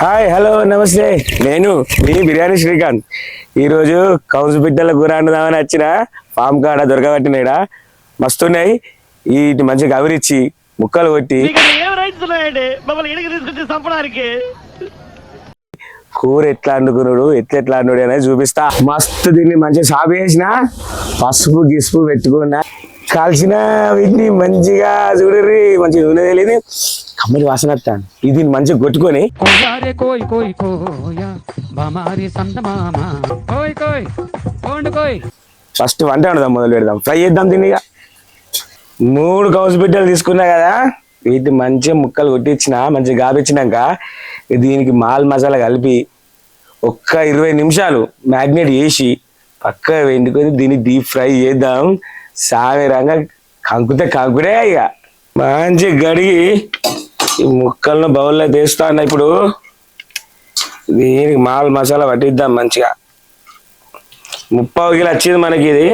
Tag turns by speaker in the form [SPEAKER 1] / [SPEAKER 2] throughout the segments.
[SPEAKER 1] Hi hello నమస్తే. నేను మీ బిర్యానీ శ్రీకాంత్. ఈరోజు కౌసు బిడ్డల కూర వండుదామని వచ్చిన ఫామ్ కాడ దొరకబట్టినాడా మస్తున్నాయి. వీటి మంచిగా కవరిచ్చి ముక్కలు కొట్టి కూర ఎట్లా వండుకున్నాడు ఎట్లా ఎట్లా వండుడు అనేది చూపిస్తా. మస్తు దీన్ని మంచిగా సాగు చేసిన పసుపు గిసుపు పెట్టుకున్నా. కాల్చిన వీటిని మంచిగా చూడరి మంచిగా నూనె తెలియదు కమ్మడి వాసన వస్తాను ఇది మంచిగా కొట్టుకొని. ఫస్ట్ వంట వండుదాం మొదలు పెడదాం. ఫ్రై చేద్దాం ఇక. మూడు కౌసు బిడ్డలు తీసుకున్నా కదా వీటిని మంచిగా ముక్కలు కొట్టించిన మంచిగా గాపించినాక దీనికి మాల్ మసాలా కలిపి ఒక్క ఇరవై నిమిషాలు మ్యాగ్నేట్ చేసి పక్క వెండుకొని దీన్ని డీప్ ఫ్రై చేద్దాం. సాగరంగా కంకుతే కంకుడే ఇక. మంచి గడిగి ఈ ముక్కలను బౌల్లో తీస్తా అన్న ఇప్పుడు దీనికి మాల్ మసాలా పట్టిద్దాం మంచిగా. ముప్పావు కిలో వచ్చింది మనకి ఇది.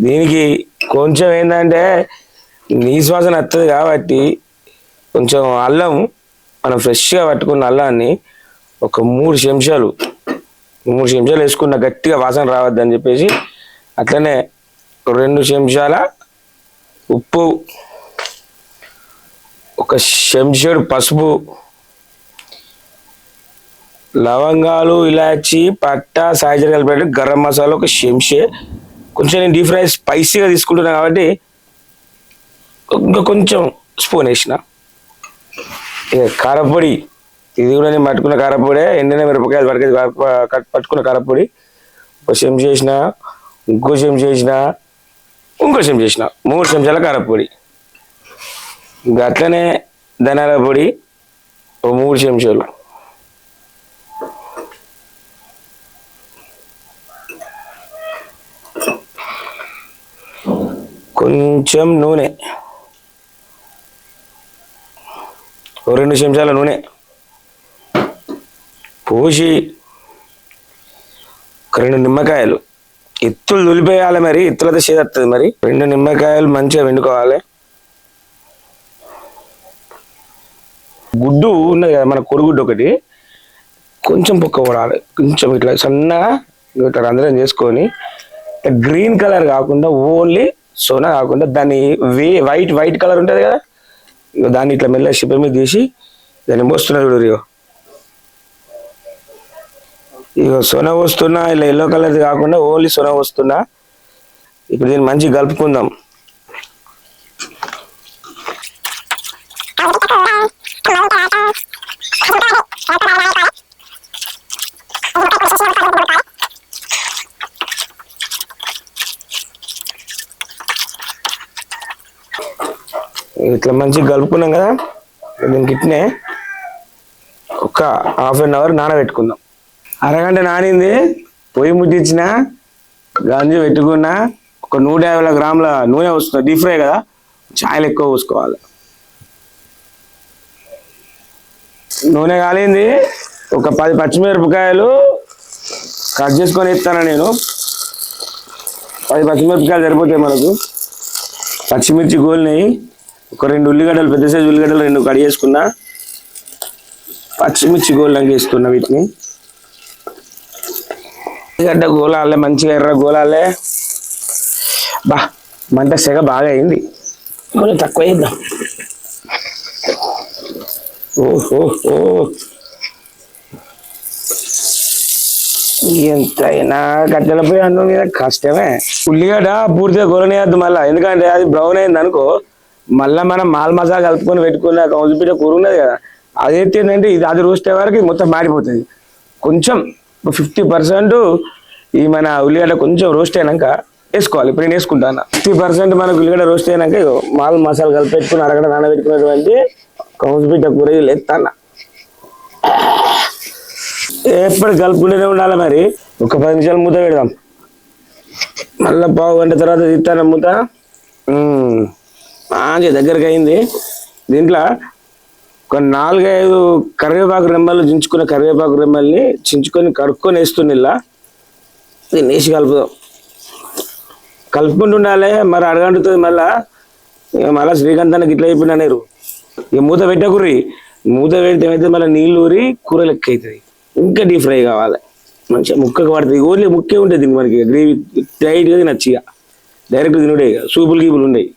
[SPEAKER 1] దీనికి కొంచెం ఏంటంటే నీశ్వాసన వాసన వస్తుంది కాబట్టి కొంచెం అల్లం మనం ఫ్రెష్గా పట్టుకున్న అల్లాన్ని ఒక మూడు చెంచాలు మూడు చెంచాలు వేసుకున్న గట్టిగా వాసన రావద్దని చెప్పేసి అట్లనే రెండు చెంచాల ఉప్పు ఒక చెంచాడు పసుపు లవంగాలు ఇలాచి పట్ట సాయిజర్ కలిపి గరం మసాలా ఒక చెంచే కొంచెం నేను డీప్ ఫ్రై స్పైసీగా తీసుకుంటున్నాను కాబట్టి ఇంకా కొంచెం స్పూన్ వేసిన. ఇక కారపొడి ఇది కూడా నేను పట్టుకున్న కారపొడే ఎండిన మిరపకాయలు పట్టుకు పట్టుకున్న కారపొడి. ఒక చెంచా చేసిన ఇంకో చెంచా చేసిన ఇంకో చెంచా చేసిన మూడు చెంచాల కారపొడి. గట్లనే ధనాల పొడి ఒక మూడు చెంచాలు. కొంచెం నూనె. ఓ రెండు చెంచాల నూనె. పోసి రెండు నిమ్మకాయలు. ఇత్తులు దులిపేయాలి మరి ఇత్తులతో చేదత్తది మరి. రెండు నిమ్మకాయలు మంచిగా వండుకోవాలి గుడ్డు ఉన్నది కదా మన కొరుగుడ్డు ఒకటి. కొంచెం పొక్క పడాలి. కొంచెం ఇట్లా సన్నగా ఇట్లా రంధ్రం చేసుకొని గ్రీన్ కలర్ కాకుండా ఓన్లీ సోనా కాకుండా దాన్ని వే వైట్ వైట్ కలర్ ఉంటుంది కదా. ఇక దాన్ని ఇట్లా మెల్ల షిప్ మీద తీసి దాన్ని మోస్తున్నా చూడు ఇగో. ఇగో సొన వస్తున్నా ఇలా ఎల్లో కలర్ది కాకుండా ఓన్లీ సొన వస్తున్నా ఇప్పుడు దీన్ని మంచిగా కలుపుకుందాం. ఇట్లా మంచిగా కలుపుకున్నాం కదా దీనికి ఇట్నే ఒక హాఫ్ అన్ అవర్ నానబెట్టుకుందాం. అరగంట నానింది పొయ్యి ముట్టించిన గంజి పెట్టుకున్న ఒక నూట యాభై గ్రాముల నూనె వస్తుంది డీప్ ఫ్రై కదా ఛాయలు ఎక్కువ పోసుకోవాలి. నూనె కాలింది ఒక పది పచ్చిమిరపకాయలు కట్ చేసుకొని ఇస్తాను నేను. పది పచ్చిమిరపకాయలు సరిపోతాయి మనకు. పచ్చిమిర్చి గోలినాయి. ఒక రెండు ఉల్లిగడ్డలు పెద్ద సైజు ఉల్లిగడ్డలు రెండు కడి చేసుకున్నా పచ్చిమిర్చి గోళ్ళకి వేస్తున్నా వీటిని. ఉల్లిగడ్డ గోలాలే మంచిగా ఎర్ర గోలాలే. బా మంట సెగ బాగా అయింది. కొంచెం తక్కువ వేద్దాం ఓహో ఎంతైనా కట్టెల పోయి అన్నం మీద కష్టమే. ఉల్లిగడ్డ పూర్తిగా గొరనేయద్దు మళ్ళా. ఎందుకంటే అది బ్రౌన్ అయింది అనుకో మళ్ళా మనం మాల్ మసాలా కలుపుకొని పెట్టుకున్న కౌజుపీట కూర ఉన్నది కదా అది ఏంటంటే ఇది అది రోస్ట్ వరకు మొత్తం మాడిపోతుంది. కొంచెం ఫిఫ్టీ పర్సెంట్ ఈ మన ఉల్లిగడ్డ కొంచెం రోస్ట్ అయినాక వేసుకోవాలి. ఇప్పుడు నేను వేసుకుంటాను? ఫిఫ్టీ పర్సెంట్ మనకు ఉల్లిగడ్డ రోస్ట్ అయినాక మాల్ మసాలా కలిపి పెట్టుకుని అరగడ నానబెట్టుకున్నటువంటి కౌజుపీట కూర ఎత్తాను ఎప్పుడు కలుపుకుంటూనే ఉండాలి మరి? ఒక పది నిమిషాలు మూత పెడదాం. మళ్ళీ పావు గంట తర్వాత తీస్తాను మూత? మ్మ్. మంచిగా దగ్గరికి అయింది. దీంట్లో ఒక నాలుగైదు కరివేపాకు రెమ్మలు చించుకున్న కరివేపాకు రెమ్మల్ని చించుకొని కడుక్కొని వేస్తుంది ఇలా. దీన్ని వేసి కలుపుదాం. కలుపుకుంటూ ఉండాలి మరి అడగంటుతుంది మళ్ళా. ఇక శ్రీకాంతానికి శ్రీకాంత్ అన్నకి ఇట్లా అయిపోయినా నేను. ఇక మూత పెట్టకుర్రి. మూత పెడితే ఏమైతే మళ్ళీ నీళ్ళు ఊరి కూర లెక్క అవుతుంది ఇంకా డీప్ ఫ్రై కావాలి. మంచిగా ముక్కకు పడుతుంది. ఓన్లీ ముక్కే ఉంటుంది దీనికి మనకి. గ్రేవీ టైట్గా తినచ్చు ఇక. డైరెక్ట్ తినుడే ఇక. సూపులు గీపులు ఉండేవి.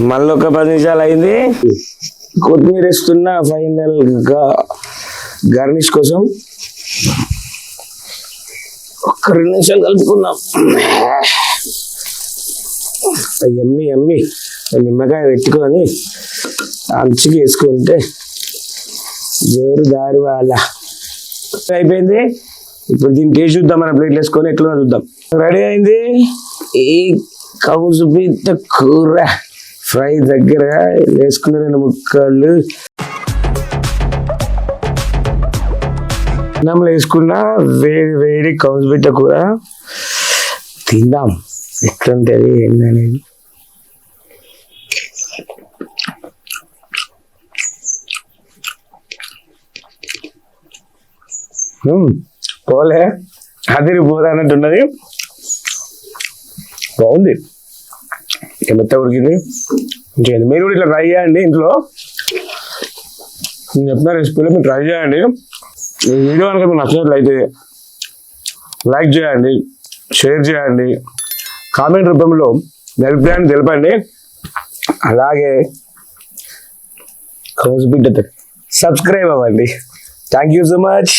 [SPEAKER 1] మళ్ళీ ఒక పది నిమిషాలు అయింది కొత్తిమీర వేస్తున్న ఫైనల్ గార్నిష్ కోసం ఒక్క రెండు నిమిషాలు కలుపుకుందాం. ఎమ్మి ఎమ్మి నిమ్మకాయ పెట్టుకొని అంచుకి వేసుకుంటే జోరు దారి వాళ్ళ. అయిపోయింది. ఇప్పుడు దీన్ని టేస్ట్ చూద్దాం? మన ప్లేట్లు వేసుకొని ఎట్లా చూద్దాం. రెడీ అయింది. ఈ కౌసు పీత కూర. ఫ్రై దగ్గర వేసుకున్న రెండు ముక్కలు అన్నంలో వేసుకున్న వేడి వేడి కౌసు పిట్ట కూర. తిందాం. ఎట్లుంటుంది ఏంటనేది పోలే. అదిరి పోదా అన్నట్టున్నది. బాగుంది. ఎంత ఉడికింది? చేయండి. మీరు కూడా ఇట్లా ట్రై చేయండి ఇంట్లో. నేను చెప్పిన రెసిపీలో మీరు ట్రై చేయండి. ఈ వీడియో కనుక మీకు నచ్చినట్లయితే లైక్ చేయండి షేర్ చేయండి కామెంట్ రూపంలో మీ అభిప్రాయాన్ని తెలపండి. అలాగే కౌస్ బిడ్డ సబ్స్క్రైబ్ అవ్వండి. Thank you so much